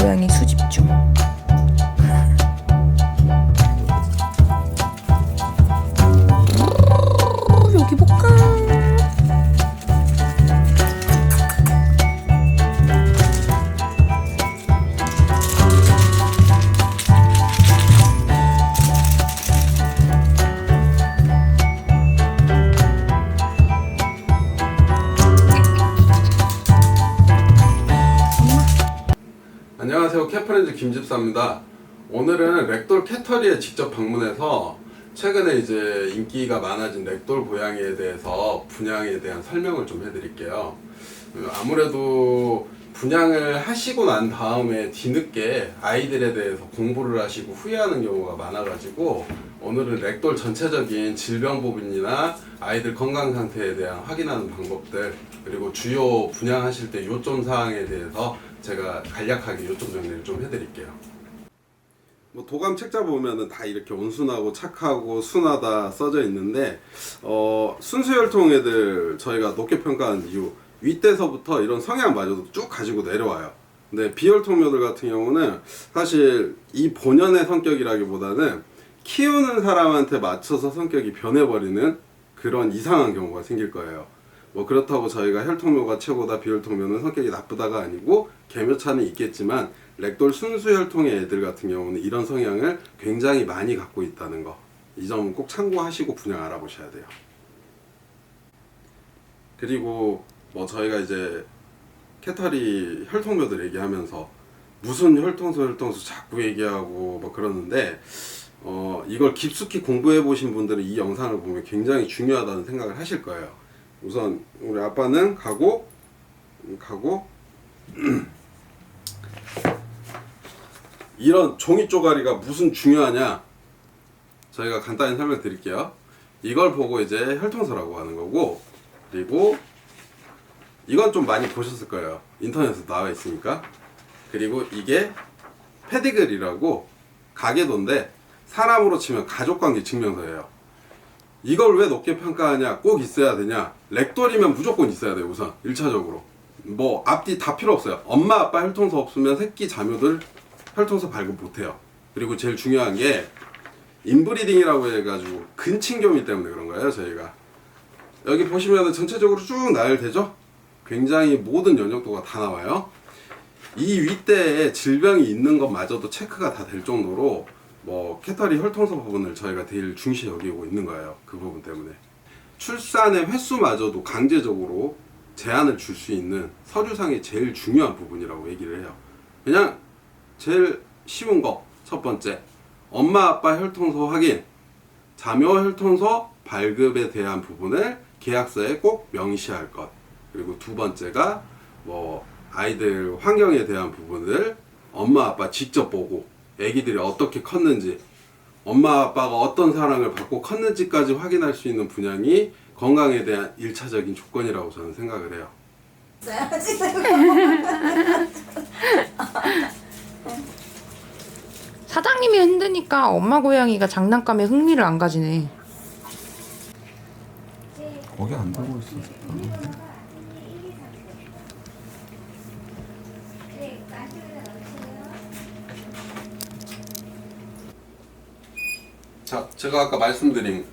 고양이 수집 중. 김집사입니다. 오늘은 렉돌 캐터리에 직접 방문해서 최근에 이제 인기가 많아진 렉돌 고양이에 대해서 분양에 대한 설명을 좀 해드릴게요. 음, 아무래도 분양을 하시고 난 다음에 뒤늦게 아이들에 대해서 공부를 하시고 후회하는 경우가 많아가지고 오늘은 렉돌 전체적인 질병 부분이나 아이들 건강 상태에 대한 확인하는 방법들 그리고 주요 분양하실 때 요점 사항에 대해서 제가 간략하게 요점 정리를 좀 해드릴게요. 뭐 도감 책자 보면은 다 이렇게 온순하고 착하고 순하다 써져 있는데 어 순수혈통 애들 저희가 높게 평가한 이유 윗대서부터 이런 성향마저도 쭉 가지고 내려와요. 근데 비혈통묘들 같은 경우는 사실 이 본연의 성격이라기보다는 키우는 사람한테 맞춰서 성격이 변해버리는 그런 이상한 경우가 생길 거예요. 뭐 그렇다고 저희가 혈통묘가 최고다 비혈통묘는 성격이 나쁘다가 아니고 개묘차는 있겠지만 렉돌 순수 혈통의 애들 같은 경우는 이런 성향을 굉장히 많이 갖고 있다는 거. 이 점은 꼭 참고하시고 분양 알아보셔야 돼요. 그리고 뭐 저희가 이제 캐터리 혈통묘들 얘기하면서 무슨 혈통소 혈통소 자꾸 얘기하고 뭐 그러는데 어 이걸 깊숙이 공부해 보신 분들은 이 영상을 보면 굉장히 중요하다는 생각을 하실 거예요. 우선 우리 아빠는 가고 음, 가고 이런 종이 쪼가리가 무슨 중요하냐 저희가 간단히 설명드릴게요. 이걸 보고 이제 혈통소라고 하는 거고 그리고 이건 좀 많이 보셨을 거예요. 인터넷에 나와 있으니까. 그리고 이게 페디글이라고 가계도인데 사람으로 치면 가족관계 증명서예요. 이걸 왜 높게 평가하냐? 꼭 있어야 되냐? 렉돌이면 무조건 있어야 돼요, 우선. 1차적으로. 뭐, 앞뒤 다 필요 없어요. 엄마, 아빠 혈통서 없으면 새끼 자녀들 혈통서 발급 못 해요. 그리고 제일 중요한 게, 인브리딩이라고 해가지고, 근친교미 때문에 그런 거예요, 저희가. 여기 보시면은 전체적으로 쭉 나열되죠? 굉장히 모든 연령도가 다 나와요. 이 윗대에 질병이 있는 것마저도 체크가 다 될 정도로 뭐 캐터리 혈통소 부분을 저희가 제일 중시 여기고 있는 거예요. 그 부분 때문에 출산의 횟수마저도 강제적으로 제한을 줄 수 있는 서류상의 제일 중요한 부분이라고 얘기를 해요. 그냥 제일 쉬운 거 첫 번째 엄마 아빠 혈통소 확인 자묘 혈통소 발급에 대한 부분을 계약서에 꼭 명시할 것. 그리고 두 번째가 뭐 아이들 환경에 대한 부분을 엄마 아빠 직접 보고 아기들이 어떻게 컸는지 엄마 아빠가 어떤 사랑을 받고 컸는지까지 확인할 수 있는 분양이 건강에 대한 일차적인 조건이라고 저는 생각을 해요. 사장님이 흔드니까 엄마 고양이가 장난감에 흥미를 안 가지네. 거기 안 보고 있어. 자, 제가 아까 말씀드린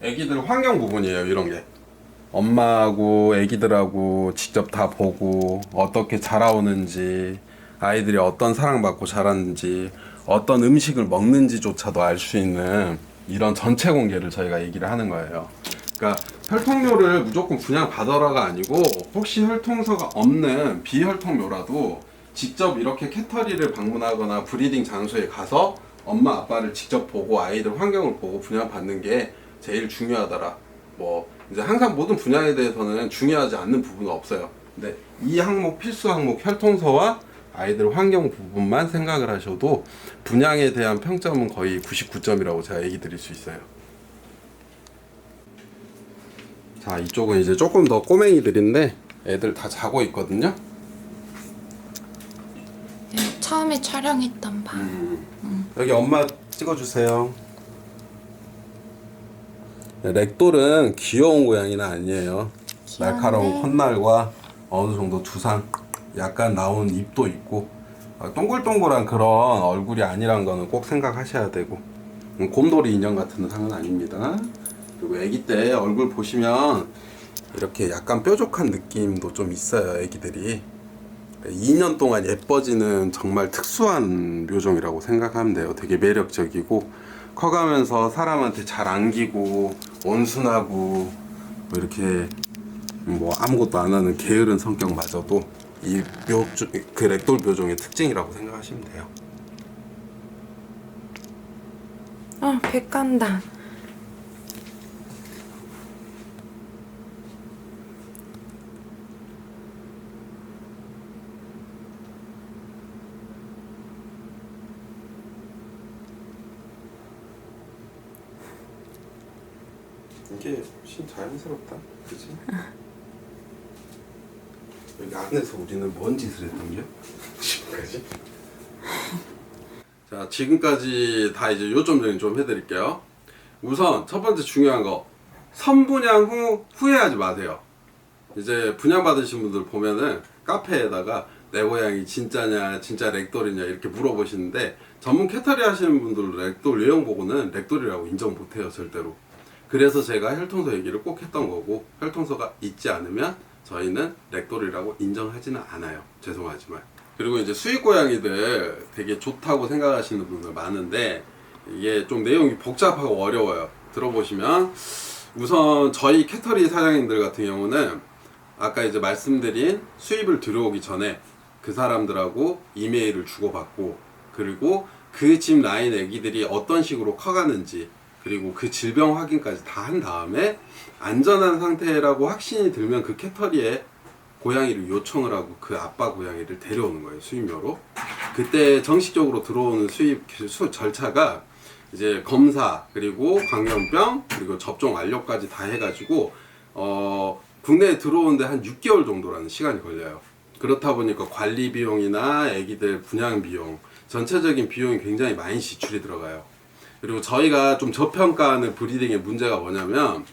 애기들 환경 부분이에요, 이런 게. 엄마하고 애기들하고 직접 다 보고 어떻게 자라오는지 아이들이 어떤 사랑받고 자랐는지 어떤 음식을 먹는지조차도 알 수 있는 이런 전체 공개를 저희가 얘기를 하는 거예요. 그러니까 혈통묘를 무조건 분양 받아라가 아니고 혹시 혈통서가 없는 비혈통묘라도 직접 이렇게 캐터리를 방문하거나 브리딩 장소에 가서 엄마 아빠를 직접 보고 아이들 환경을 보고 분양 받는 게 제일 중요하더라. 뭐 이제 항상 모든 분야에 대해서는 중요하지 않는 부분은 없어요. 근데 이 항목 필수 항목 혈통서와 아이들 환경 부분만 생각을 하셔도 분양에 대한 평점은 거의 99점이라고 제가 얘기 드릴 수 있어요. 자, 이쪽은 이제 조금 더 꼬맹이들인데 애들 다 자고 있거든요. 처음에 촬영했던 방. 여기 엄마 찍어주세요. 네, 렉돌은 귀여운 고양이는 아니에요. 날카로운 콧날과 어느 정도 두상, 약간 나온 입도 있고 어, 동글동글한 그런 얼굴이 아니란 거는 꼭 생각하셔야 되고 음, 곰돌이 인형 같은 상은 아닙니다. 그리고 아기 때 얼굴 보시면 이렇게 약간 뾰족한 느낌도 좀 있어요, 아기들이. 2년 동안 예뻐지는 정말 특수한 묘종이라고 생각하면 돼요. 되게 매력적이고 커가면서 사람한테 잘 안기고 온순하고 뭐 이렇게 뭐 아무것도 안 하는 게으른 성격마저도 이 묘종 그 렉돌 묘종의 특징이라고 생각하시면 돼요. 아, 배 깐다. 자연스럽다, 그렇지? 여기 안에서 우리는 뭔 짓을 했던 게 지금까지? 자, 지금까지 다 이제 요점 정리 좀 해드릴게요. 우선 첫 번째 중요한 거 선분양 후 후회하지 마세요. 이제 분양 받으신 분들 보면은 카페에다가 내 고양이 진짜냐 진짜 렉돌이냐 이렇게 물어보시는데 전문 캐터리 하시는 분들 렉돌 유형 보고는 렉돌이라고 인정 못해요 절대로. 그래서 제가 혈통소 얘기를 꼭 했던 거고 혈통소가 있지 않으면 저희는 렉돌이라고 인정하지는 않아요. 죄송하지만. 그리고 이제 수입 고양이들 되게 좋다고 생각하시는 분들 많은데 이게 좀 내용이 복잡하고 어려워요. 들어보시면 우선 저희 캐터리 사장님들 같은 경우는 아까 이제 말씀드린 수입을 들어오기 전에 그 사람들하고 이메일을 주고받고 그리고 그 집 라인 애기들이 어떤 식으로 커가는지 그리고 그 질병 확인까지 다 한 다음에 안전한 상태라고 확신이 들면 그 캐터리에 고양이를 요청을 하고 그 아빠 고양이를 데려오는 거예요 수입료로. 그때 정식적으로 들어오는 수입 수 절차가 이제 검사 그리고 광견병 그리고 접종 완료까지 다 해가지고 어 국내에 들어오는데 한 6개월 정도라는 시간이 걸려요. 그렇다 보니까 관리 비용이나 아기들 분양 비용 전체적인 비용이 굉장히 많이 지출이 들어가요 그리고 저희가 좀 저평가하는 브리딩의 문제가 뭐냐면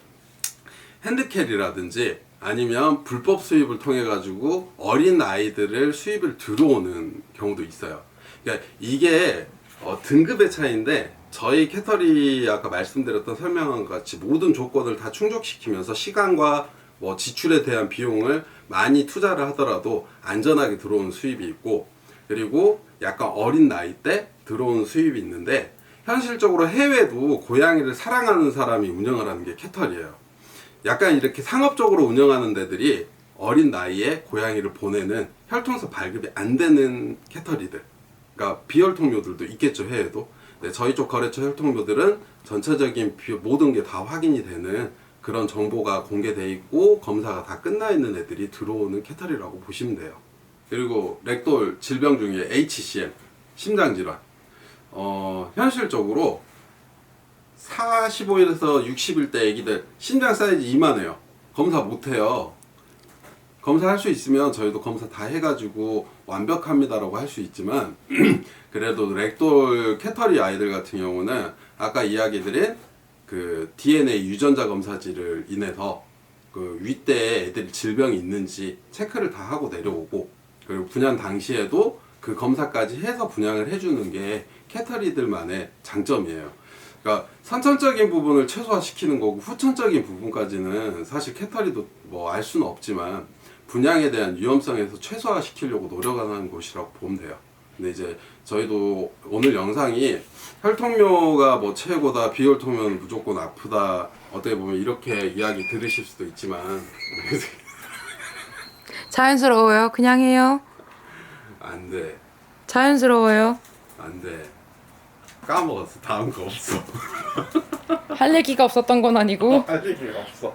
핸드캐리라든지 아니면 불법 수입을 통해 가지고 어린 아이들을 수입을 들어오는 경우도 있어요. 그러니까 이게 어, 등급의 차이인데 저희 캐터리 아까 말씀드렸던 설명한 것 같이 모든 조건을 다 충족시키면서 시간과 뭐 지출에 대한 비용을 많이 투자를 하더라도 안전하게 들어오는 수입이 있고 그리고 약간 어린 나이 때 들어오는 수입이 있는데 현실적으로 해외도 고양이를 사랑하는 사람이 운영을 하는 게 캐터리예요. 약간 이렇게 상업적으로 운영하는 데들이 어린 나이에 고양이를 보내는 혈통소 발급이 안 되는 캐터리들 그러니까 비혈통묘들도 있겠죠 해외도. 네, 저희 쪽 거래처 혈통묘들은 전체적인 비- 모든 게 다 확인이 되는 그런 정보가 공개돼 있고 검사가 다 끝나 있는 애들이 들어오는 캐터리라고 보시면 돼요. 그리고 렉돌 질병 중에 HCM 심장 질환 어, 현실적으로 45일에서 60일 때 애기들 심장 사이즈 이만해요. 검사 못해요. 검사할 수 있으면 저희도 검사 다 해가지고 완벽합니다라고 할 수 있지만 그래도 렉돌 캐터리 아이들 같은 경우는 아까 이야기드린 그 DNA 유전자 검사지를 인해서 그 윗대에 애들이 질병이 있는지 체크를 다 하고 내려오고 그리고 분양 당시에도 그 검사까지 해서 분양을 해주는 게 캐터리들만의 장점이에요. 그러니까 선천적인 부분을 최소화시키는 거고 후천적인 부분까지는 사실 캐터리도 뭐 알 수는 없지만 분양에 대한 위험성에서 최소화시키려고 노력하는 곳이라고 보면 돼요. 근데 이제 저희도 오늘 영상이 혈통묘가 뭐 최고다 비혈통묘는 무조건 아프다 어떻게 보면 이렇게 이야기 들으실 수도 있지만 자연스러워요. 그냥 해요. 안 돼. 자연스러워요. 안 돼. 까먹었어. 다음 거 없어. 할 얘기가 없었던 건 아니고. 할 얘기가 없어.